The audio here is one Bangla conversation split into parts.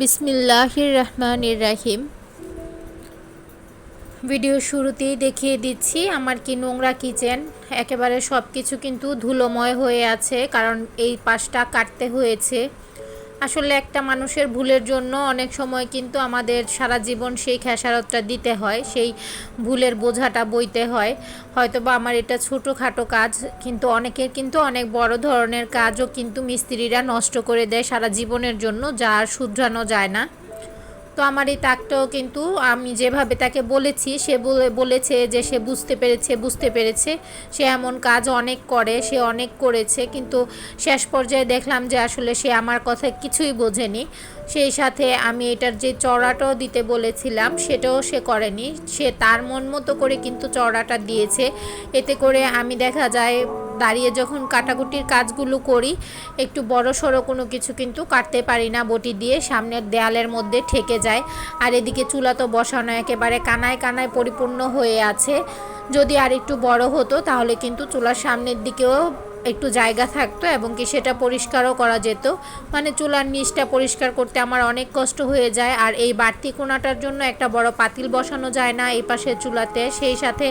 বিসমিল্লাহির রহমানির রাহিম ভিডিও শুরুতেই দেখিয়ে দিচ্ছি, আমার কি নোংরা কিচেন? একেবারে সব কিছু কিন্তু ধুলোময় হয়ে আছে, কারণ এই পাশটা কাটতে হয়েছে। আসলে একটা মানুষের ভুলের জন্য অনেক সময় কিন্তু আমাদের সারা জীবন সেই খেসারতটা দিতে হয়, সেই ভুলের বোঝাটা বইতে হয়। হয়তো বা আমার এটা ছোটোখাটো কাজ, কিন্তু অনেকের কিন্তু অনেক বড় ধরনের কাজও কিন্তু মিস্ত্রিরা নষ্ট করে দেয় সারা জীবনের জন্য, যা আর শুধরানো যায় না। তো আমার এই তাকটাও কিন্তু আমি যেভাবে তাকে বলেছি, সে বলে, বলেছে যে সে বুঝতে পেরেছে বুঝতে পেরেছে। সে এমন কাজ অনেক করে, সে অনেক করেছে, কিন্তু শেষ পর্যায়ে দেখলাম যে আসলে সে আমার কথা কিছুই বোঝেনি। সেই সাথে আমি এটার যে চড়াটাও দিতে বলেছিলাম, সেটাও সে করেনি। সে তার মন মতো করে কিন্তু চড়াটা দিয়েছে। এতে করে আমি দেখা যায় দাঁড়িয়ে যখন কাটাকুটির কাজগুলো করি, একটু বড় সড়ো কোনো কিছু কিন্তু কাটতে পারি না। বটি দিয়ে সামনের দেয়ালের মধ্যে ঠেকে যায়। আর এদিকে চুলা তো বসানো একেবারে কানায় কানায় পরিপূর্ণ হয়ে আছে। যদি আর একটু বড় হতো, তাহলে কিন্তু চুলার সামনের দিকেও একটু জায়গা থাকতো এবং কি সেটা পরিষ্কারও করা যেত। মানে চুলার নিচটা পরিষ্কার করতে আমার অনেক কষ্ট হয়ে যায়। আর এই বাড়তি কোনাটার জন্য একটা বড় পাতিল বসানো যায় না এই পাশে চুলাতে। সেই সাথে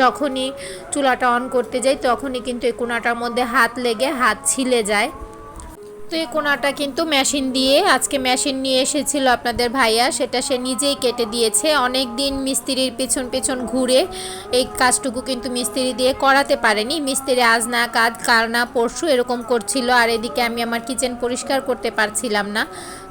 যখনই চুলাটা অন করতে যাই, তখনই কিন্তু এই কোনাটার মধ্যে হাত লেগে হাত ছিলে যায়। তো এই কোনাটা কিন্তু মেশিন দিয়ে, আজকে মেশিন নিয়ে এসেছিল আপনাদের ভাইয়া, সেটা সে নিজেই কেটে দিয়েছে। অনেক দিন মিস্ত্রির পেছন পেছন ঘুরে এই কাজটুকু কিন্তু মিস্ত্রি দিয়ে করাতে পারেনি। মিস্ত্রি আজ না কাজ কাল না পরশু এরকম করছিল, আর এদিকে আমি আমার কিচেন পরিষ্কার করতে পারছিলাম না।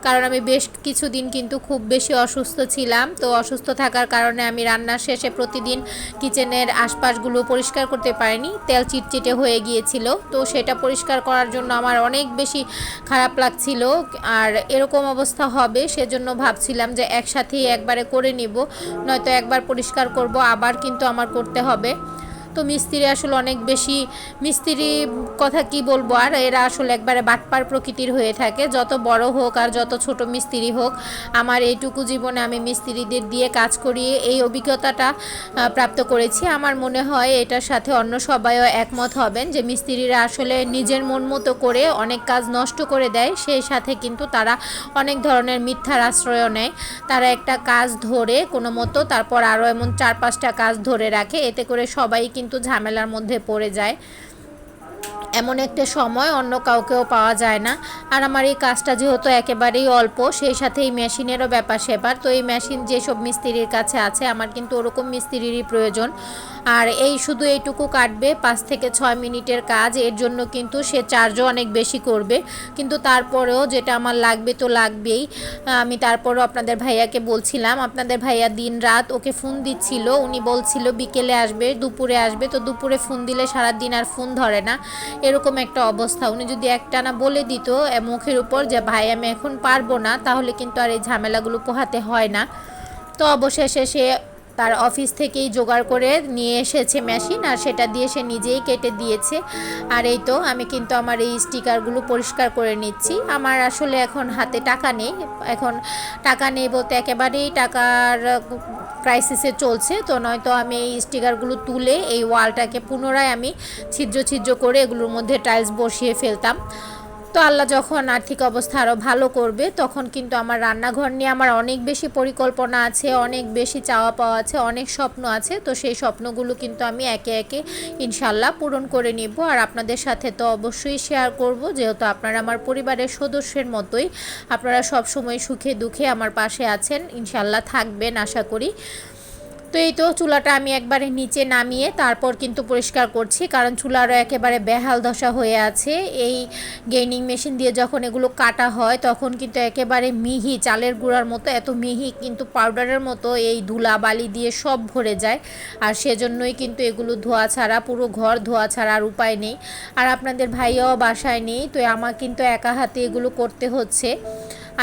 কারণ আমি বেশ কিছুদিন কিন্তু খুব বেশি অসুস্থ ছিলাম, তো অসুস্থ থাকার কারণে আমি রান্নার শেষে প্রতিদিন কিচেনের আশপাশগুলো পরিষ্কার করতে পারিনি। তেল চিটচিটে হয়ে গিয়েছিল, তো সেটা পরিষ্কার করার জন্য আমার অনেক বেশি খারাপ লাগছিল আর এরকম অবস্থা হবে, সেজন্য ভাবছিলাম যে একসাথেই একবারে করে নিব, নয়তো একবার পরিষ্কার করব, আবার কিন্তু আমার করতে হবে। তো মিস্ত্রি আসলে অনেক বেশি, মিস্ত্রি কথা কি বলব? আর এরা আসলে একবারে বাটপার প্রকৃতির হয়ে থাকে। যত বড় হোক আর যত ছোট মিস্ত্রি হোক, আমার এইটুকু জীবনে আমি মিস্ত্রিদের দিয়ে কাজ করিয়ে এই অভিজ্ঞতাটা প্রাপ্ত করেছি। আমার মনে হয় এটার সাথে অন্য সবাইও একমত হবেন যে মিস্ত্রিরা আসলে নিজের মন মতো করে অনেক কাজ নষ্ট করে দেয়। সেই সাথে কিন্তু তারা অনেক ধরনের মিথ্যার আশ্রয় নেয়। তারা একটা কাজ ধরে কোনো মতো তারপর আরও এমন চার পাঁচটা কাজ ধরে রাখে। এতে করে সবাই কিন্তু কিন্তু ঝামেলার মধ্যে পড়ে যায়। এমন একটা সময় অন্য কাউকেও পাওয়া যায় না। আর আমার এই কাজটা যেহেতু একেবারেই অল্প, সেই সাথে এই মেশিনেরও ব্যাপার সেবার। তো এই মেশিন যেসব মিস্ত্রির কাছে আছে, আমার কিন্তু ওরকম মিস্ত্রিরই প্রয়োজন। আর এই শুধু এইটুকু কাটবে, পাঁচ থেকে ছয় মিনিটের কাজ, এর জন্য কিন্তু সে চার্জও অনেক বেশি করবে। কিন্তু তারপরেও যেটা আমার লাগবে তো লাগবেই। আমি তারপরও আপনাদের ভাইয়াকে বলছিলাম, আপনাদের ভাইয়া দিন রাত ওকে ফোন দিচ্ছিল। উনি বলছিল বিকেলে আসবে, দুপুরে আসবে। তো দুপুরে ফোন দিলে সারা দিন আর ফোন ধরে না। এরকম একটা অবস্থা। উনি যদি একটানা বলে দিত মুখের উপর যে, ভাই, আমি এখন পারব না, তাহলে কিন্তু আর এই ঝামেলাগুলো পোহাতে হয় না। তো অবশেষে সে তার অফিস থেকেই জোগাড় করে নিয়ে এসেছে মেশিন আর সেটা দিয়ে সে নিজেই কেটে দিয়েছে। আর এই তো, আমি কিন্তু আমার এই স্টিকারগুলো পরিষ্কার করে নিচ্ছি। আমার আসলে এখন হাতে টাকা নেই। এখন টাকা নেই বলতে একেবারেই টাকার ক্রাইসিসে চলছে, তো নয়তো আমি এই স্টিকারগুলো তুলে এই ওয়ালটাকে পুনরায় আমি ছিদ্র ছিদ্র করে এগুলোর মধ্যে টাইলস বসিয়ে ফেলতাম। তো আল্লাহ যখন আর্থিক অবস্থা আরও ভালো করবে, তখন কিন্তু আমার রান্নাঘর নিয়ে আমার অনেক বেশি পরিকল্পনা আছে, অনেক বেশি চাওয়া পাওয়া আছে, অনেক স্বপ্ন আছে। তো সেই স্বপ্নগুলো কিন্তু আমি একে একে ইনশাল্লাহ পূরণ করে নিব। আর আপনাদের সাথে তো অবশ্যই শেয়ার করব, যেহেতু আপনারা আমার পরিবারের সদস্যের মতোই আপনারা সব সময় সুখে দুঃখে আমার পাশে আছেন ইনশাল্লাহ থাকবেন, আশা করি। তো এই তো চুলাটা আমি একবারে নিচে নামিয়ে তারপর কিন্তু পরিষ্কার করছি, কারণ চুলারও একেবারে বেহাল দশা হয়ে আছে। এই গেইনিং মেশিন দিয়ে যখন এগুলো কাটা হয়, তখন কিন্তু একেবারে মিহি, চালের গুঁড়ার মতো, এত মিহি কিন্তু পাউডারের মতো এই ধুলা বালি দিয়ে সব ভরে যায়। আর সেজন্যই কিন্তু এগুলো ধোয়া ছাড়া, পুরো ঘর ধোয়া ছাড়া আর উপায় নেই। আর আপনাদের ভাইয়াও বাসায় নেই, তো আমার কিন্তু একা হাতে এগুলো করতে হচ্ছে।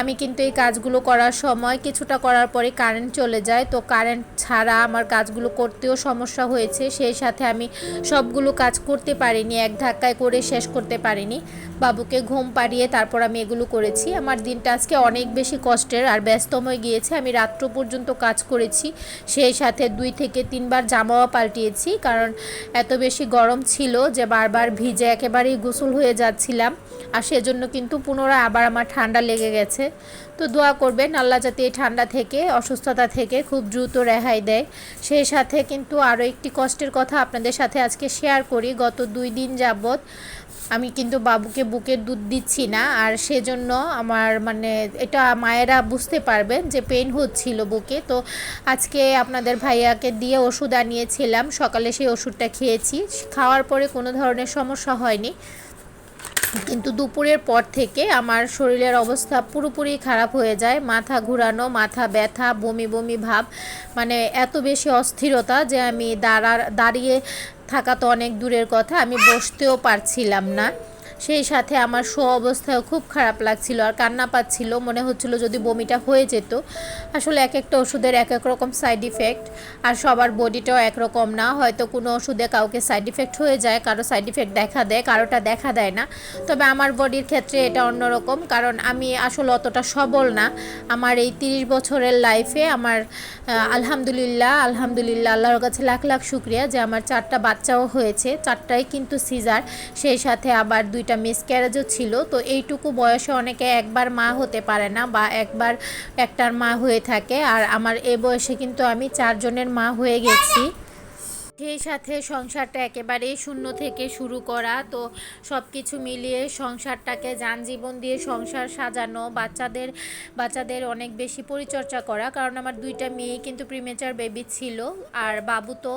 আমি কিন্তু এই কাজগুলো করার সময়, কিছুটা করার পরে কারেন্ট চলে যায়, তো কারেন্ট ছাড়া আমার কাজগুলো করতেও সমস্যা হয়েছে, সেই সাথে আমি সবগুলো কাজ করতে পারিনি, এক ধাক্কায় করে শেষ করতে পারিনি। বাবুকে ঘুম পাড়িয়ে তারপর আমি এগুলো করেছি। আমার দিনটা আজকে অনেক বেশি কষ্টের, আর ব্যস্তময় গিয়েছে। আমি রাত্র পর্যন্ত কাজ করেছি, সেই সাথে দুই থেকে তিনবার জামাও পাল্টিয়েছি, কারণ এত বেশি গরম ছিল যে বারবার ভিজে একেবারেই গোসল হয়ে যাচ্ছিলাম, আর সেজন্য কিন্তু পুনরায় আবার আমার ঠান্ডা লেগে গেছে। তো দোয়া করবেন, আল্লাহ যাতে এই ঠান্ডা থেকে, অসুস্থতা থেকে খুব দ্রুত রেহাই দেয়। সেই সাথে কিন্তু আরও একটি কষ্টের কথা আপনাদের সাথে আজকে শেয়ার করি। গত দুই দিন যাবৎ আমি কিন্তু বাবুকে বুকের দুধ দিচ্ছি না আর সেজন্য আমার মানে এটা মায়েরা বুঝতে পারবেন যে পেন হচ্ছিল বুকে। তো আজকে আপনাদের ভাইয়াকে দিয়ে ওষুধ আনিয়েছিলাম। সকালে সেই ওষুধটা খেয়েছি। খাওয়ার পরে কোনো ধরনের সমস্যা হয়নি। কিন্তু দুপুরের পর থেকে আমার শরীরের অবস্থা পুরোপুরি খারাপ হয়ে যায়। মাথা ঘুরানো, মাথা ব্যথা, বমি বমি ভাব মানে এত বেশি অস্থিরতা যে আমি দাঁড়ার, দাঁড়িয়ে থাকা তো অনেক দূরের কথা, আমি বসতেও পারছিলাম না। সেই সাথে আমার শো অবস্থাও খুব খারাপ লাগছিল আর কান্না পাচ্ছিল। মনে হচ্ছিল যদি বমিটা হয়ে যেত। আসলে এক একটা ওষুধের এক এক রকম সাইড ইফেক্ট আর সবার বডিটাও একরকম না। হয়তো কোনো ওষুধে কাউকে সাইড ইফেক্ট হয়ে যায়, কারও সাইড ইফেক্ট দেখা দেয়, কারোটা দেখা দেয় না। তবে আমার বডির ক্ষেত্রে এটা অন্যরকম, কারণ আমি আসলে অতটা সবল না। আমার এই তিরিশ বছরের লাইফে আমার আলহামদুলিল্লাহ আলহামদুলিল্লাহ, আল্লাহর কাছে লাখ লাখ শুক্রিয়া যে আমার চারটা বাচ্চাও হয়েছে। চারটাই কিন্তু সিজার সেই সাথে আবার দুইটা মিসক্যারেজও ছিল, তো এইটুকু বয়সে অনেকে একবার মা হতে পারে না বা একবার একটার মা হয়ে থাকে। আর আমার এ বয়সে কিন্তু আমি চারজনের মা হয়ে গেছি। সেই সাথে সংসারটা একেবারেই শূন্য থেকে শুরু করা, তো সব কিছু মিলিয়ে সংসারটাকে যান জীবন দিয়ে সংসার সাজানো, বাচ্চাদের বাচ্চাদের অনেক বেশি পরিচর্যা করা। কারণ আমার দুইটা মেয়ে কিন্তু প্রিমেচার বেবি ছিল। আর বাবু তো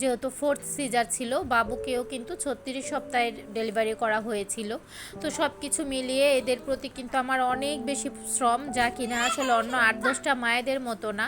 যেহেতু ফোর্থ সিজার ছিল, বাবুকেও কিন্তু ছত্রিশ সপ্তাহের ডেলিভারি করা হয়েছিল। তো সব কিছু মিলিয়ে এদের প্রতি কিন্তু আমার অনেক বেশি শ্রম, যা কিনা আসলে অন্য আট দশটা মায়েদের মতো না।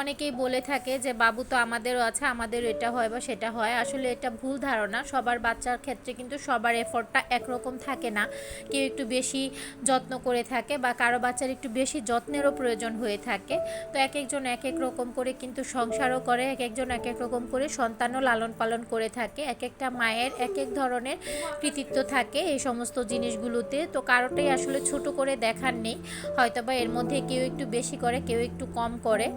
অনেকেই বলে থাকে যে, বাবু তো আমাদেরও আছে, আমাদের এটা হয় বা সেটা হয়, আসলে এটা ভুল ধারণা। সবার বাচ্চার ক্ষেত্রে কিন্তু সবার এফোর্টটা একরকম থাকে না। কেউ একটু বেশি যত্ন করে থাকে বা কারও বাচ্চার একটু বেশি যত্নেরও প্রয়োজন হয়ে থাকে। তো এক একজন এক এক রকম করে কিন্তু সংসারও করে এক একজন এক এক রকম করে সন্তানও লালন পালন করে থাকে। এক একটা মায়ের এক এক ধরনের কৃতিত্ব থাকে এই সমস্ত জিনিসগুলোতে। তো কারোটাই আসলে ছোট করে দেখার নেই। হয়তোবা এর মধ্যে কেউ একটু বেশি করে, কেউ একটু কম করে।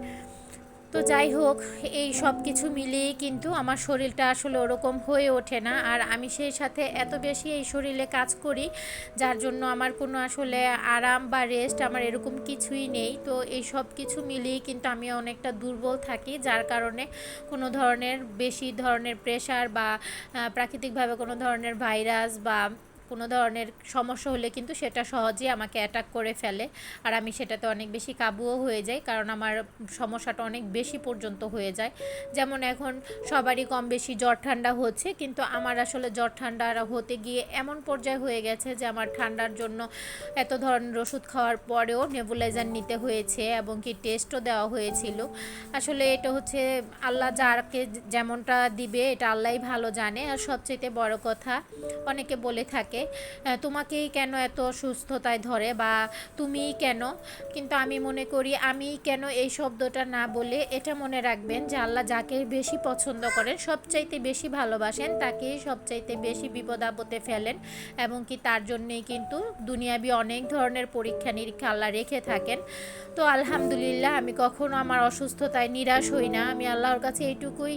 তো যাই হোক, এই সব কিছু মিলিয়ে কিন্তু আমার শরীরটা আসলে ওরকম হয়ে ওঠে না। আর আমি সেই সাথে এত বেশি এই শরীরে কাজ করি, যার জন্য আমার কোনো আসলে আরাম বা রেস্ট আমার এরকম কিছুই নেই। তো এই সব কিছু মিলিয়ে কিন্তু আমি অনেকটা দুর্বল থাকি, যার কারণে কোনো ধরনের বেশি ধরনের প্রেশার বা প্রাকৃতিকভাবে কোনো ধরনের ভাইরাস বা কোনো ধরনের সমস্যা হলে কিন্তু সেটা সহজেই আমাকে অ্যাটাক করে ফেলে। আর আমি সেটাতে অনেক বেশি কাবুও হয়ে যাই, কারণ আমার সমস্যাটা অনেক বেশি পর্যন্ত হয়ে যায়। যেমন এখন সবারই কম বেশি জ্বর ঠান্ডা হচ্ছে, কিন্তু আমার আসলে জ্বর ঠান্ডা হতে গিয়ে এমন পর্যায়ে হয়ে গেছে যে আমার ঠান্ডার জন্য এত ধরনের ওষুধ খাওয়ার পরেও নেবুলাইজার নিতে হয়েছে এবং কি টেস্টও দেওয়া হয়েছিল। আসলে এটা হচ্ছে আল্লাহ যারকে যেমনটা দিবে, এটা আল্লাহই ভালো জানে। আর সবচেয়ে বড় কথা, অনেকে বলে থাকে থাকে। তোমাকেই কেন এত সুস্থতায় ধরে বা তুমিই কেন? কিন্তু আমি মনে করি আমি কেন এই শব্দটা না বলে এটা মনে রাখবেন যে আল্লাহ যাকে বেশি পছন্দ করেন, সবচাইতে বেশি ভালোবাসেন, তাকেই সবচাইতে বেশি বিপদ আপদে ফেলেন এবং কি তার জন্যেই কিন্তু দুনিয়াবি অনেক ধরনের পরীক্ষা নিরীক্ষা আল্লাহ রেখে থাকেন। তো আলহামদুলিল্লাহ, আমি কখনো আমার অসুস্থতায় নিরাশ হই না। আমি আল্লাহর কাছে এইটুকুই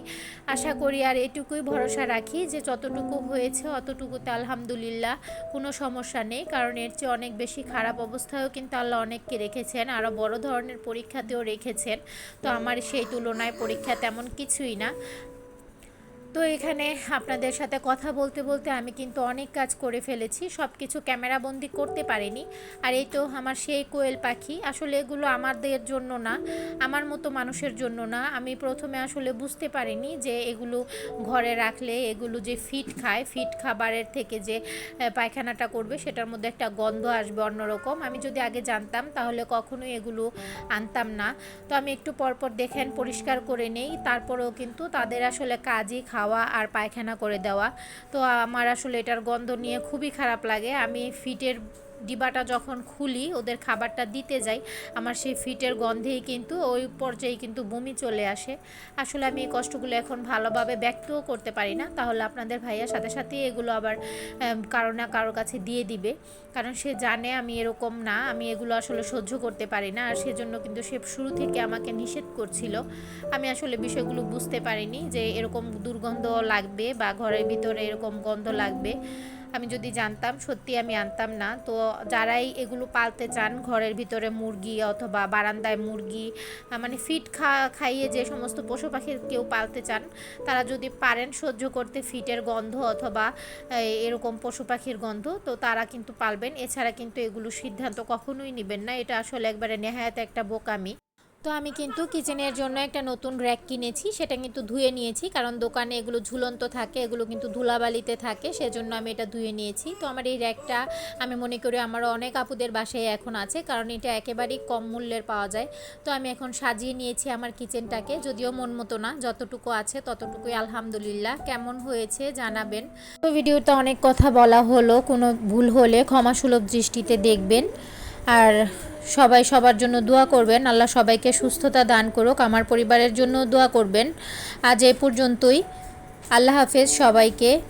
আশা করি আর এটুকুই ভরসা রাখি যে যতটুকু হয়েছে অতটুকুতে আলহামদুলিল্লাহ আলহামদুলিল্লাহ, কোনো সমস্যা নেই। কারণ এর চেয়ে অনেক বেশি খারাপ অবস্থায়ও কিন্তু আল্লাহ অনেককে রেখেছেন, আরও বড় ধরনের পরীক্ষাতেও রেখেছেন। তো আমার সেই তুলনায় পরীক্ষা তেমন কিছুই না। তো এখানে আপনাদের সাথে কথা বলতে বলতে আমি কিন্তু অনেক কাজ করে ফেলেছি সব কিছু ক্যামেরাবন্দি করতে পারিনি। আর এই তো আমার সেই কোয়েল পাখি, আসলে এগুলো আমাদের জন্য না, আমার মতো মানুষের জন্য না। আমি প্রথমে আসলে বুঝতে পারিনি যে এগুলো ঘরে রাখলে এগুলো যে ফিট খায়, ফিট খাবারের থেকে যে পায়খানাটা করবে সেটার মধ্যে একটা গন্ধ আসবে অন্যরকম। আমি যদি আগে জানতাম তাহলে কখনোই এগুলো আনতাম না। তো আমি একটু পরপর দেখেন, পরিষ্কার করে নেই। তারপরেও কিন্তু তাদের আসলে কাজই খাওয়া খাওয়া আর পায়খানা করে দেওয়া। তো আমার আসলে এটার গন্ধ নিয়ে খুবই খারাপ লাগে। আমি ফিটের ডিবাটা যখন খুলি, ওদের খাবারটা দিতে যাই, আমার সেই ফিটের গন্ধেই কিন্তু ওই পর্যায়ে কিন্তু বমি চলে আসে। আসলে আমি এই কষ্টগুলো এখন ভালোভাবে ব্যক্তও করতে পারি না। তাহলে আপনাদের ভাইয়ার সাথে সাথে এগুলো আবার কারও না কারোর কাছে দিয়ে দিবে। কারণ সে জানে আমি এরকম না, আমি এগুলো আসলে সহ্য করতে পারি না। আর সেজন্য কিন্তু সে শুরু থেকে আমাকে নিষেধ করছিল। আমি আসলে বিষয়গুলো বুঝতে পারিনি যে এরকম দুর্গন্ধ লাগবে বা ঘরের ভিতরে এরকম গন্ধ লাগবে। আমি যদি জানতাম, সত্যি আমি আনতাম না। তো যারাই এগুলো পালতে চান, ঘরের ভিতরে মুরগি অথবা বারান্দায় মুরগি মানে ফিট খা, খাইয়ে যে সমস্ত পশু পাখি কেউ পালতে চান, তারা যদি পারেন সহ্য করতে ফিটের গন্ধ অথবা এরকম পশু পাখির গন্ধ, তো তারা কিন্তু পালবেন। এছাড়া কিন্তু এগুলো সিদ্ধান্ত কখনোই নেবেন না। এটা আসলে একবারে নেহায়াত একটা বোকামি। তো আমি কিন্তু কিচেনের জন্য একটা নতুন র্যাক কিনেছি, সেটা কিন্তু ধুয়ে নিয়েছি, কারণ দোকানে এগুলো ঝুলন্ত থাকে, এগুলো কিন্তু ধুলাবালিতে থাকে, সেজন্য আমি এটা ধুয়ে নিয়েছি। তো আমার এই র্যাকটা আমি মনে করি আমার অনেক আপুদের বাসায় এখন আছে, কারণ এটা একেবারেই কম মূল্যের পাওয়া যায়। তো আমি এখন সাজিয়ে নিয়েছি আমার কিচেনটাকে, যদিও মন মতো না, যতটুকু আছে ততটুকুই, আলহামদুলিল্লাহ। কেমন হয়েছে জানাবেন। তো ভিডিওতে অনেক কথা বলা হলো, কোনো ভুল হলে ক্ষমাসুলভ দৃষ্টিতে দেখবেন। আর সবাই সবার জন্য দোয়া করবেন। আল্লাহ সবাইকে সুস্থতা দান করুক, আমার পরিবারের জন্য দোয়া করবেন। আজ এ পর্যন্তই। আল্লাহ হাফেজ সবাইকে।